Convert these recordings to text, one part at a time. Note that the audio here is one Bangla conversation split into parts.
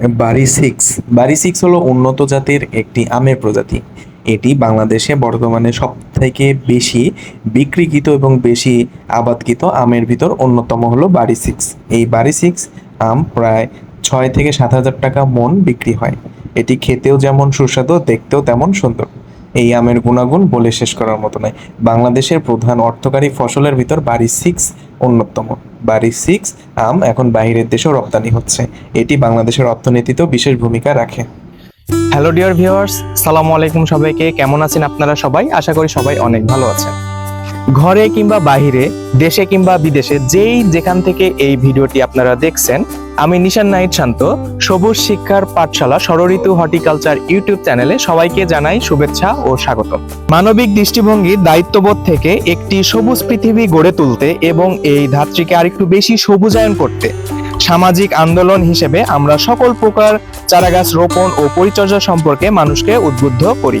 বারি সিক্স। বারি হলো উন্নত জাতের একটি আমের প্রজাতি। এটি বাংলাদেশে বর্তমানে সব থেকে বেশি বিক্রিকৃত এবং বেশি আবাদকৃত আমের ভিতর অন্যতম হলো বারি সিক্স। এই বারি সিক্স আম প্রায় ছয় থেকে সাত হাজার টাকা মন বিক্রি হয়। এটি খেতেও যেমন সুস্বাদু, দেখতেও তেমন সুন্দর। এই আমের গুণাগুণ বলে শেষ করার মতো নয়। বাংলাদেশের প্রধান অর্থকারী ফসলের ভিতর বাড়ি সিক্স অন্যতম। বাড়ি সিক্স আম এখন বাইরের দেশেও রপ্তানি হচ্ছে। এটি বাংলাদেশের অর্থনীতিতেও বিশেষ ভূমিকা রাখে। হ্যালো ডিয়ার ভিউয়ার্স সালামু আলাইকুম সবাইকে। কেমন আছেন আপনারা সবাই? আশা করি সবাই অনেক ভালো আছেন। ঘরে কিংবা বাহিরে, দেশে কিংবা বিদেশে, যেই যেখান থেকে এই ভিডিওটি আপনারা দেখছেন, আমি নিশান নাইট শান্ত, সবুজ শিক্ষার পাঠশালা ষড়ঋতু হর্টিকালচার ইউটিউব চ্যানেলে সবাইকে জানাই শুভেচ্ছা ও স্বাগত মানবিক দৃষ্টিভঙ্গির দায়িত্ববোধ থেকে একটি সবুজ পৃথিবী গড়ে তুলতে এবং এই ধাত্রীকে আরেকটু বেশি সবুজায়ন করতে। সামাজিক আন্দোলন হিসেবে আমরা সকল প্রকার চারাগাছ রোপণ ও পরিচর্যা সম্পর্কে মানুষকে উদ্বুদ্ধ করি।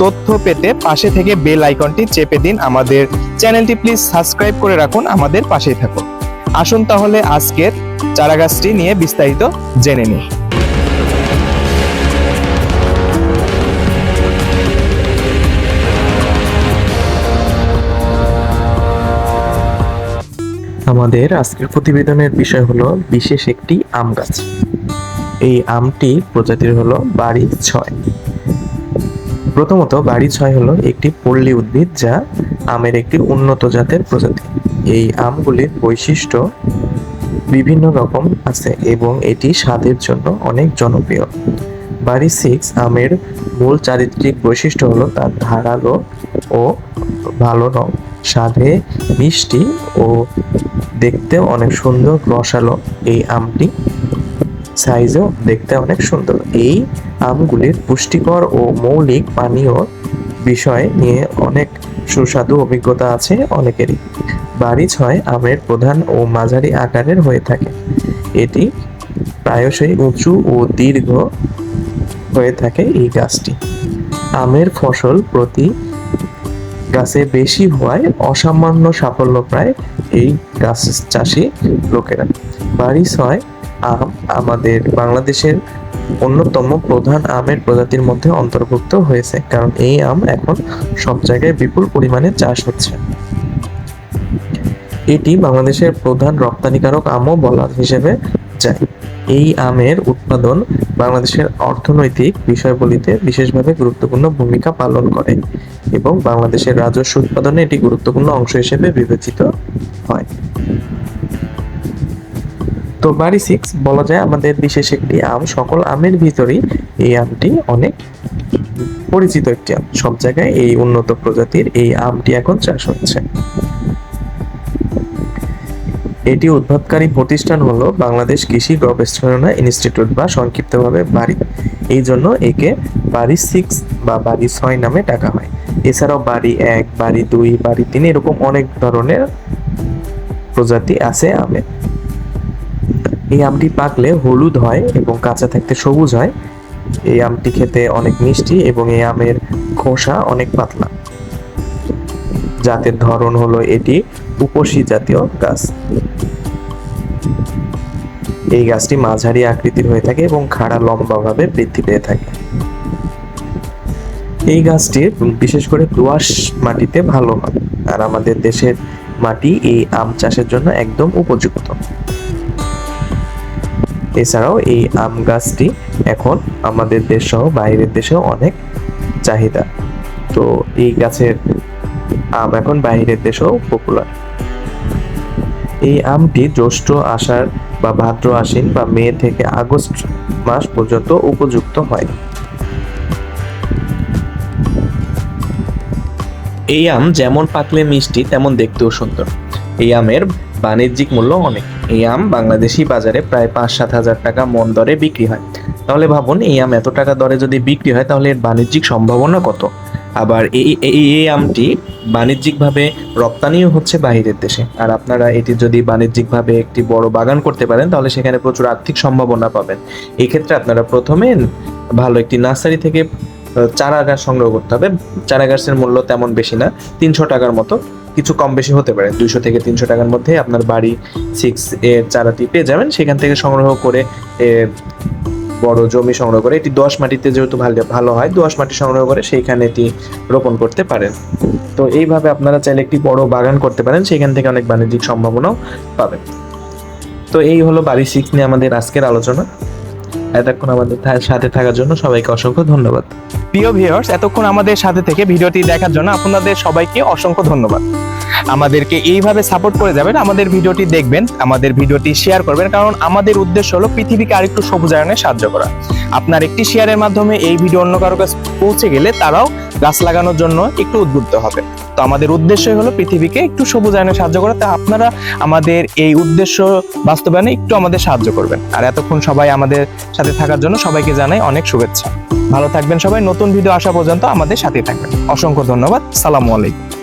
তথ্য পেতে পাশে থেকে বেল আইকনটি চেপে দিন আমাদের চ্যানেলটি। প্লিজ সাবস্ক্রাইব করে রাখুন আমাদের পাশেই থাকুন। আসুন তাহলে আজকের চারাগাছটি নিয়ে বিস্তারিত জেনে নিই। আমাদের আজকের প্রতিবেদনের বিষয় হলো বিশেষ একটি আম গাছ। এই আমটি প্রজাতির হলো বাড়ি ছয়। প্রথমত বাড়ি ছয় হলো একটি পল্লী উদ্ভিদ যা আমের একটি উন্নত জাতের প্রজাতি। এই আমগুলির বৈশিষ্ট্য বিভিন্ন রকম আছে এবং এটি স্বাদের জন্য অনেক জনপ্রিয়। বাড়ি সিক্স আমের মূল চারিত্রিক বৈশিষ্ট্য হলো তার ধারালো ও ভালো রং। স্বাদে মিষ্টি ও দেখতেও অনেক সুন্দর রসালো এই আমটি সাইজও দেখতে অনেক সুন্দর। এই আমগুলির পুষ্টিকর ও মৌলিক পানীয় বিষয় নিয়ে অনেক সুস্বাদু অভিজ্ঞতা আছে অনেকেরই। বাড়ি ছয় আমের প্রধান ও মাঝারি আকারের হয়ে থাকে। এটি প্রায়শই উঁচু ও দীর্ঘ হয়ে থাকে এই গাছটি। আমের ফসল প্রতি গাছে বেশি হওয়ায় অসামান্য সাফল্য প্রায় এই গাছ চাষি লোকেরা। বাড়ি ছয় আম আমাদের বাংলাদেশের অন্যতম প্রধান আমের প্রজাতির মধ্যে অন্তর্ভুক্ত হয়েছে, কারণ এই আম এখন সব জায়গায় বিপুল পরিমাণে চাষ হচ্ছে। এটি বাংলাদেশের প্রধান রপ্তানিকারক আমও বলা হিসেবে যায়। এই আমের উৎপাদন বাংলাদেশের অর্থনৈতিক বিষয়গুলিতে বিশেষভাবে গুরুত্বপূর্ণ ভূমিকা পালন করে এবং বাংলাদেশের রাজস্ব উৎপাদনে এটি গুরুত্বপূর্ণ অংশ হিসেবে বিবেচিত হয়। তো বাড়ি সিক্স বলা যায় আমাদের বিশেষ একটি আম, সকল আমের ভিতরেই এই আমটি অনেক পরিচিত একটি আম। সব জায়গায় এই উন্নত প্রজাতির এই আমটি এখন চাষ হচ্ছে। এটি উদ্ভাবনকারী প্রতিষ্ঠান হলো বাংলাদেশ কৃষি গবেষণা ইনস্টিটিউট বা সংক্ষিপ্তভাবে বাড়ি। এই জন্য একে বাড়ি সিক্স বা বাড়ি ছয় নামে ডাকা হয়। এছাড়াও বাড়ি এক, বাড়ি দুই, বাড়ি তিন, এরকম অনেক ধরনের প্রজাতি আছে আমের এই আমটি পাকলে হলুদ হয় এবং কাঁচা থাকতে সবুজ হয়। এই আমটি খেতে অনেক মিষ্টি এবং এই আমের খোসা অনেক পাতলা। জাতের ধরন হলো এটি উপসী জাতীয় গাছ। এই গাছটি মাঝারি আকৃতির হয়ে থাকে এবং খাড়া লম্বাভাবে বৃদ্ধি পেয়ে থাকে। এই গাছটি বিশেষ করে দোআঁশ মাটিতে ভালো হয়। আর আমাদের দেশের মাটি এই আম চাষের জন্য একদম উপযুক্ত। এছাড়াও এই আম গাছটি এখন আমাদের দেশ সহ বাইরের দেশেও অনেক চাহিদা। তো এই গাছের আম এখন বাইরের দেশেও পপুলার এই আমটি জ্যৈষ্ঠ আষাঢ় বা ভাদ্র আশ্বিন বা মে থেকে আগস্ট মাস পর্যন্ত উপযুক্ত হয়। এই আম যেমন পাকলে মিষ্টি, তেমন দেখতেও সুন্দর। এই আমের বাণিজ্যিক মূল্য অনেক। এই আম বাংলাদেশি বাজারে প্রায় পাঁচ সাত হাজার টাকা মন দরে বিক্রি হয়। তাহলে ভাবুন, এই আম এত টাকা দরে যদি বিক্রি হয়, তাহলে এর বাণিজ্যিক সম্ভাবনা কত? আবার এই এই আমটি বাণিজ্যিকভাবে রপ্তানিও হচ্ছে বাহিরের দেশে। আর আপনারা এটি যদি বাণিজ্যিকভাবে একটি বড় বাগান করতে পারেন, তাহলে সেখানে প্রচুর আর্থিক সম্ভাবনা পাবেন। এই ক্ষেত্রে আপনারা প্রথমে ভালো একটি নার্সারি থেকে চারা গাছ সংগ্রহ করতে হবে। চারা গাছের মূল্য তেমন বেশি না, তিনশো টাকার মতো। কিছু কম বেশি হতে পারে। দুইশো থেকে তিনশো টাকার মধ্যে আপনার বাড়ি সিক্স এর চারাটি পেয়ে যাবেন। সেখান থেকে সংগ্রহ করে বড় জমি সংগ্রহ করে, এটি দোয়াশ মাটিতে যেহেতু ভালো ভালো হয় দোয়াশ মাটি সংগ্রহ করে সেইখানে এটি রোপণ করতে পারেন। তো এইভাবে আপনারা চাইলে একটি বড় বাগান করতে পারেন, সেখান থেকে অনেক বাণিজ্যিক সম্ভাবনাও পাবেন। তো এই হলো বাড়ি সিক্স নিয়ে আমাদের আজকের আলোচনা। এতক্ষণ আমাদের সাথে থাকার জন্য সবাইকে অসংখ্য ধন্যবাদ। প্রিয় ভিউয়ার্স এতক্ষণ আমাদের সাথে থেকে ভিডিওটি দেখার জন্য আপনাদের সবাইকে অসংখ্য ধন্যবাদ। আমাদেরকে এইভাবে সাপোর্ট করে যাবেন, আমাদের ভিডিওটি দেখবেন, আমাদের ভিডিওটি শেয়ার করবেন, কারণ আমাদের উদ্দেশ্য হলো পৃথিবীকে আরেকটু সবুজায়নে সাহায্য করা। আপনার একটি শেয়ারের মাধ্যমে এই ভিডিও অন্য কারও কাছে পৌঁছে গেলে তারাও গাছ লাগানোর জন্য একটু উদ্বুদ্ধ হবে। তো আমাদের উদ্দেশ্যই হলো পৃথিবীকে একটু সবুজ সবুজায়নে সাহায্য করা। তা আপনারা আমাদের এই উদ্দেশ্য বাস্তবায়নে একটু আমাদের সাহায্য করবেন। আর এতক্ষণ সবাই আমাদের সাথে থাকার জন্য সবাইকে জানাই অনেক শুভেচ্ছা। ভালো থাকবেন সবাই। নতুন ভিডিও আসা পর্যন্ত আমাদের সাথেই থাকবেন। অসংখ্য ধন্যবাদ। সালামু আলাইকুম।